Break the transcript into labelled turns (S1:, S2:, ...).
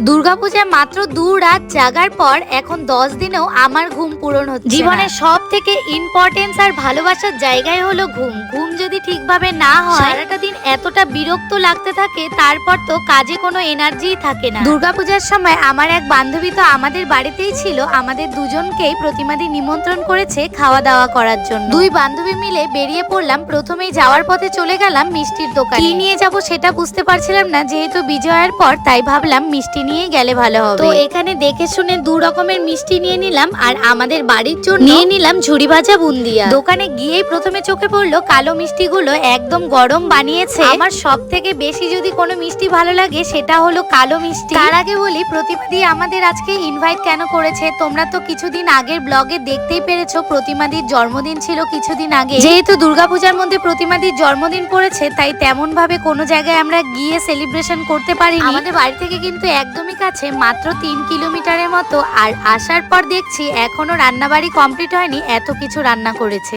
S1: দুর্গাপূজায় মাত্র দু রাত জাগার পর এখন দশ দিনেও আমার ঘুম পূরণ হচ্ছে জীবনের সব থেকে ইম্পর্টেন্স আর ভালোবাসার জায়গায় হলো ঘুম। ঘুম যদি ঠিকভাবে না হয় সারাটা দিন এতটা বিরক্ত লাগতে থাকে তারপর তো কাজে কোনো এনার্জিই থাকে না। দুর্গাপূজার সময় আমার এক বান্ধবী তো আমাদের বাড়িতেই ছিল। আমাদের দুজনকেই প্রতিমাদি নিমন্ত্রণ করেছে খাওয়া দাওয়া করার জন্য। দুই বান্ধবী মিলে বেরিয়ে পড়লাম। প্রথমেই যাওয়ার পথে চলে গেলাম মিষ্টির দোকানে। কি নিয়ে যাব সেটা বুঝতে পারছিলাম না। যেহেতু বিজয়ের পর তাই ভাবলাম মিষ্টি নিয়ে গেলে ভালো হবে। তো এখানে দেখে শুনে দু রকমের মিষ্টি নিয়ে নিলাম আর আমাদের বাড়ির জন্য নিয়ে নিলাম ঝুড়ি ভাজা বুন্দিয়া। দোকানে গিয়েই প্রথমে চোখে পড়ল কালো মিষ্টিগুলো একদম গরম বানিয়েছে। আমার সব থেকে বেশি যদি কোনো মিষ্টি ভালো লাগে সেটা হলো কালো মিষ্টি। তার আগে বলি প্রতিমাদি আমাদের আজকে ইনভাইট কেন করেছে? তোমরা তো কিছুদিন আগের ব্লগে দেখতেই পেরেছ প্রতিমাদির জন্মদিন ছিল কিছুদিন আগে। যেহেতু দুর্গাপূজার মধ্যে প্রতিমাদির জন্মদিন পড়েছে তাই তেমন ভাবে কোনো জায়গায় আমরা গিয়ে সেলিব্রেশন করতে পারি আমাদের বাড়ি থেকে কিন্তু একদমই কাছে মাত্র তিন কিলোমিটারের মতো। আর আসার পর দেখছি এখনও রান্নাবাড়ি কমপ্লিট হয়নি, এত কিছু রান্না করেছে।